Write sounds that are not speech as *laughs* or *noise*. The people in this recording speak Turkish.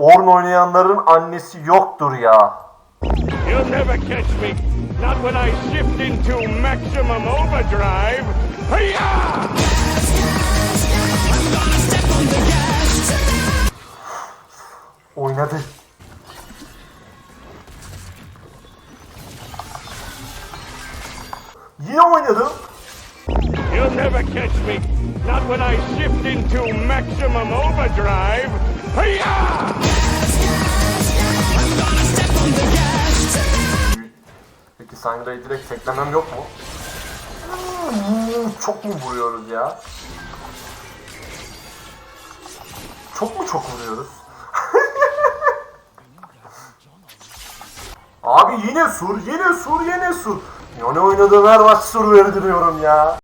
Orn oynayanların annesi yoktur ya. You'll never catch me. Not when I shift into maximum overdrive. Oynadı. Yine oynadı. You'll never catch me. Not when I shift into maximum overdrive. Peki Sangra'yı direkt teklemem yok mu? Hmm, Çok mu vuruyoruz ya? Çok mu çok vuruyoruz? *laughs* Abi yine sur, yine sur, yine sur. Ya ne oynadığım her maç sur verdiriyorum ya.